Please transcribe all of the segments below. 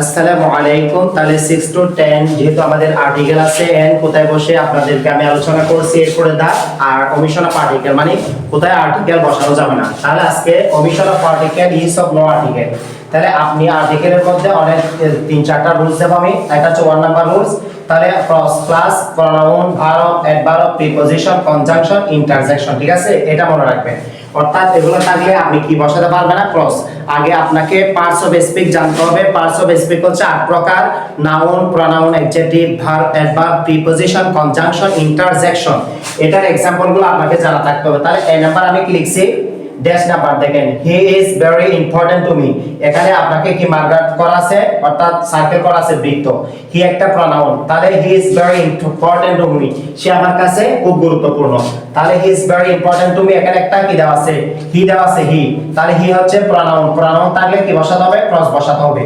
আসসালামু আলাইকুম। তাহলে সিক্স টু টেন যেহেতু আমাদের আর্টিকেল আছে এন কোথায় বসে আপনাদেরকে আমি আলোচনা করছি এরপরে দা, আর কমিশন অফ আর্টিকেল মানে কোথায় আর্টিকেল বসানো যাবে না। তাহলে আজকে omission of article is of no article তাহলে আপনি আর্টিকেলের মধ্যে অনেক, তিন চারটা রুলস দেব আমি, একটা ওয়ান নাম্বার রুলস তাহলে class pronoun verb adverb preposition conjunction interjection ঠিক আছে? এটা মনে রাখবেন। অর্থাৎ এগুলো থাকলে আপনি কি বসাতে পারবেন? না ক্রস আগে আপনাকে পার্টস অফ স্পিক জানতে হবে। পার্টস অফ স্পিক হচ্ছে আট প্রকার। Noun pronoun adjective verb adverb preposition conjunction interjection এটার এক্সাম্পলগুলো আপনাকে জানা থাকতে হবে। তাহলে এই নাম্বার আমি লিখছি? ড্যাশ নাম্বার দেখেন he is very important to me এখানে আপনাকে কি মার্কার করা আছে অর্থাৎ সার্কেল করা আছে বৃত্ত। হি একটা প্রনাউন তাহলে he is very important to me সে আমার কাছে খুব গুরুত্বপূর্ণ। তাহলে he is very important to me এখানে একটা কি দেওয়া আছে? হি দেওয়া আছে হি তাহলে হি হচ্ছে প্রনাউন প্রনাউন থাকলে কি বসাতে হবে? ক্রস বসাতে হবে।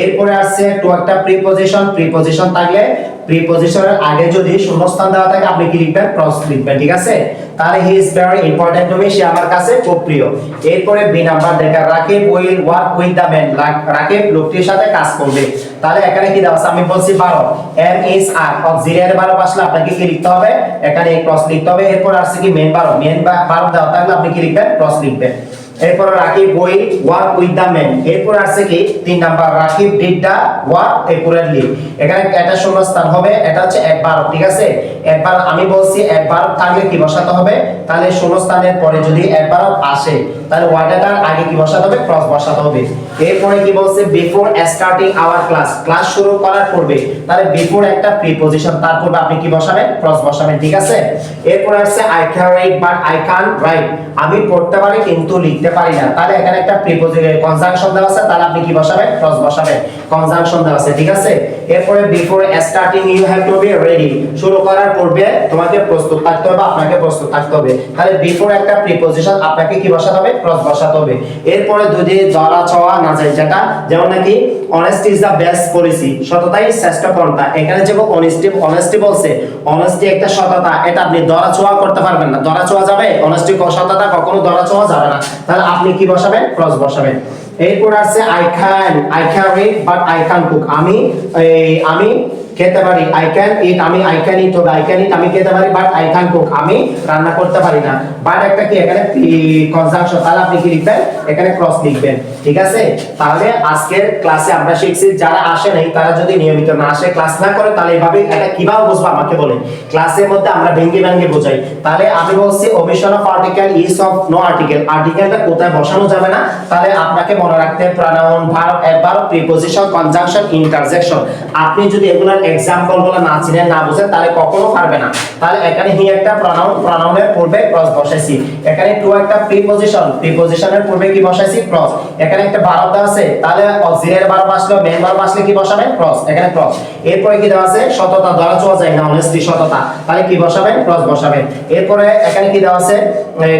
এরপরে আসছে টু একটা প্রিপজিশন প্রিপজিশন থাকলে প্রিপজিশনের আগে যদি শূন্যস্থান দেওয়া থাকে, আপনি কি লিখবেন? ক্রস লিখবেন, ঠিক আছে? তাহলে he is very important to me সে আমার কাছে খুব প্রিয়। এরপরে বি নাম্বার দেখা Rakib will work with the man Rakib লোকটির সাথে কাজ করবে। তাহলে এখানে কি দেওয়া আছে? আমি বলছি 12 am is are auxiliary verb আসলে আপনাকে কি লিখতে হবে? এখানে ক্রস লিখতে হবে। এরপর আসছে কি মেন ভার্ব মেন ভার্ব দেওয়া থাকলে আপনি কি লিখবেন? ক্রস লিখবেন। এরপর রাকিব বই ওয়ার্ক উইথ দ্য ম্যান এরপর আসছে কি? তিন number, Rakib did the work accurately এখানে এটা শূন্যস্থান হবে, এটা হচ্ছে একবার, ঠিক আছে? একবার আমি বলছি একবার থাকলে কি বসাতে হবে? তাহলে শূন্যস্থানের পরে যদি একবার আসে, তাহলে ওয়ার্ডটার আগে কি বসাতে হবে? ক্রস বসাতে হবে। এরপরে কি বলছে? Before starting our class class শুরু করার পূর্বে, তাহলে বিফোর একটা প্রিপজিশন তার পূর্বে আপনি কি বসাবেন? ক্রস বসাবেন, ঠিক আছে? এরপর আসছে I can write but I can write আমি পড়তে পারি, কিন্তু লিখতে পারি না। তাহলে এখানে একটা প্রিপোজিশন কনজাংশন দেওয়া আছে, তাহলে আপনি কি বসাবেন? ক্রস বসাবেন। কনজাংশন দেওয়া আছে, ঠিক আছে? এরপরে before starting you have to be ready শুরু করার পূর্বে তোমাকে প্রস্তুত থাকতে হবে, আপনাকে প্রস্তুত থাকতে হবে। তাহলে বিফোর একটা প্রিপোজিশন আপনাকে কি বসাতে হবে? ক্রস বসাতে হবে। এরপরে যদি ধরা ছোঁয়া, না যায় যেটা, যেমন নাকি honesty is the best policy সততাই শ্রেষ্ঠ পন্থা। এখানে যে অনেস্টি অনেস্টি বলছে অনেস্টি একটা সততা। এটা আপনি ধরা ছোঁয়া করতে পারবেন না। ধরা ছোঁয়া যাবে? অনেস্টি সততা কখনো ধরা ছোঁয়া যাবে না। তাহলে আপনি কি বসাবেন? ক্রস বসাবেন। এরপর আছে I can I can read but I can cook আমি আমি খেতে পারি। আই ক্যান ইট আমি আই ক্যান ইট হবে। আই ক্যান ইট আমি খেতে পারি বাট আই ক্যান কুক আমি রান্না করতে পারি না। বাট একটা কি, এখানে কনজাংশন তাহলে আপনি কি লিখবেন? এখানে ক্রস লিখবেন। ঠিক আছে? তাহলে আজকের ক্লাসে আমরা শিখছি, যারা আসে নাই, তারা যদি নিয়মিত না আসে ক্লাস না করে, তাহলে এভাবে এটা কীভাবে বুঝব আমাকে বলেন? ক্লাসের মধ্যে আমরা ভেঙ্গে ভেঙ্গে বোঝাই। তাহলে আমি বলছি omission of article is of no article আর্টিকেলটা কোথায় বসানো যাবে না? তাহলে আপনাকে মনে রাখতে pronoun verb adverb preposition conjunction interjection আপনি যদি এগুলোর এক্সাম্পলগুলো না চিনেন না বুঝেন তাহলে কখনো পারবে না। তাহলে এখানে হি একটা প্রনাউন প্রনাউনের পূর্বে ক্রস বসাইছি। এখানে টু একটা প্রিপজিশন প্রিপজিশনের পূর্বে কি বসাইছি? ক্রস এখানে একটা ভার্ব দেওয়া আছে, তাহলে অক্সিলিয়ারি ভার্ব আসলে মেন ভার্ব আসলে কি বসাবেন? ক্রস এখানে ক্রস এরপরে কি দেওয়া আছে? সততা। ধরা ছোঁয়া যায় না অনেস্টি সততা। তাহলে কি বসাবেন? ক্রস বসাবেন। এরপরে এখানে কি দেওয়া আছে?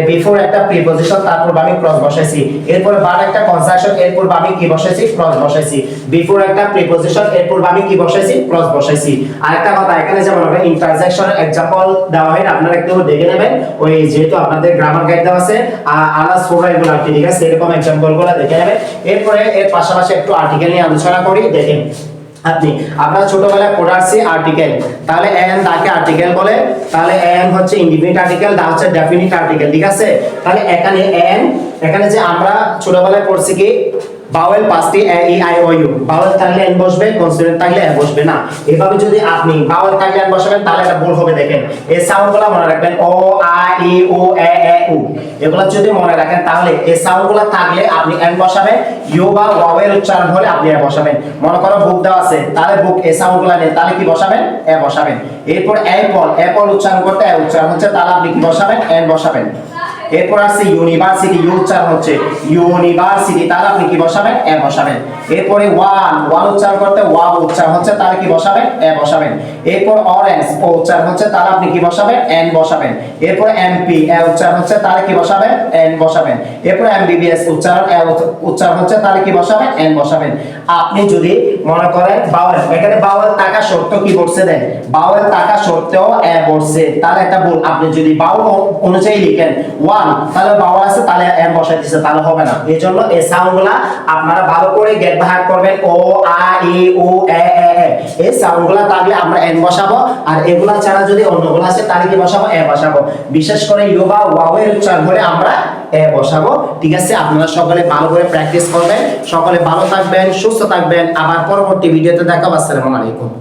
বিফোর একটা প্রিপজিশন তারপর আমি ক্রস বসাইছি। এরপরে বার একটা কনজাংশন এরপর আমি কি বসাইছি? ক্রস বসাইছি। বিফোর একটা প্রিপজিশন এরপর আমি কি বসাইছি? ক্রস বসাইছি। আরেকটা কথা, এখানে যেমন হবে ইন্টারজেকশনের এক্সাম্পল দেওয়া হয় আপনারা একটু দেখে নেবেন। ওই যেহেতু আপনাদের গ্রামার গাইড দেওয়া আছে আলাদা সোরা এগুলো আর ঠিক আছে? এরকম এক্সাম্পলগুলো দেখে নেবেন। এরপরে এর পাশাপাশি একটু আর্টিকেল নিয়ে আলোচনা করি, দেখেন আপনি। আমরা ছোটবেলায় পড়াচ্ছি আর্টিকেল তাহলে এন তাকে আর্টিকেল বলে, তাহলে এন হচ্ছে ইনডিফিনিট আর্টিকেল দা হচ্ছে ডেফিনিট আর্টিকেল ঠিক আছে? তাহলে এখানে এন এখানে যে আমরা ছোটবেলায় পড়ছি কি? বাওয়েল পাঁচটি A E I O U vowel থাকলে এন বসবে কনসোনেন্ট থাকলে এ বসবে না। এভাবে যদি আপনি বাওয়েল থাকলে এন বসাবেন, তাহলে এটা ভুল হবে, দেখেন। এই সাউন্ডগুলো মনে রাখবেন ও আ ই ও এ এ উ এগুলো যদি মনে রাখেন, তাহলে এই সাউন্ডগুলো থাকলে আপনি এন বসাবেন ইউ বা ওয়াওয়ের উচ্চারণ হলে আপনি এ বসাবেন। মনে করো বুক দেওয়া আছে, তাহলে বুক এই সাউন্ডগুলো নেই, তাহলে কি বসাবেন? এ বসাবেন। এরপর অ্যাপল অ্যাপল উচ্চারণ করতে এ উচ্চারণ হচ্ছে, তাহলে আপনি কি বসাবেন? এন বসাবেন। এরপর আসছে ইউনিভার্সিটি ইউ উচ্চারণ হচ্ছে ইউনিভার্সিটি তার আপনি কি বসাবেন? এ বসাবেন। এরপরে ওয়ান ওয়ান উচ্চারণ করতে ওয়া উচ্চারণ হচ্ছে তাহলে কি বসাবেন? এ বসাবেন। এরপর অরেঞ্জ ও উচ্চারণ হচ্ছে তাহলে আপনি কি বসাবেন? এন বসাবেন। এরপর এমপি এ উচ্চারণ হচ্ছে তাহলে কি বসাবেন? এন বসাবেন। এরপর এমবিবিএস উচ্চারণ এ উচ্চারণ হচ্ছে তাহলে কি বসাবেন? এন বসাবেন। আপনি যদি মনে করেন বাউল, এখানে বাউল টাকা সত্য কি বলছে দেন? বাউল টাকা সত্ত্বেও এ বলছে। তাহলে একটা ভুল, আপনি যদি বাউল অনুযায়ী লিখেন ওয়ান, তাহলে বাউল আছে, তাহলে এন বসাই দিচ্ছে তাহলে হবে না। এই জন্য এই সাউন্ডগুলা আপনারা ভালো করে গেট ভাগ করবেন। ও, আ, ই, উ, এ এ এ। এই সাউন্ডগুলো থাকলে আমরা এন বসাবো। আর এগুলা ছাড়া যদি অন্যগুলো আছে, তাহলে কি বসাবো? এ বসাবো। বিশেষ করে ইয়োগা ওয়াওয়ের উচ্চারণ হলে আমরা, এ, বসাবো। ঠিক আছে? আপনারা সকলে ভালো করে প্র্যাকটিস করবেন, সকলে ভালো থাকবেন, সুস্থ থাকবেন। আবার পরবর্তী ভিডিওতে দেখাবো। আসসালামু আলাইকুম।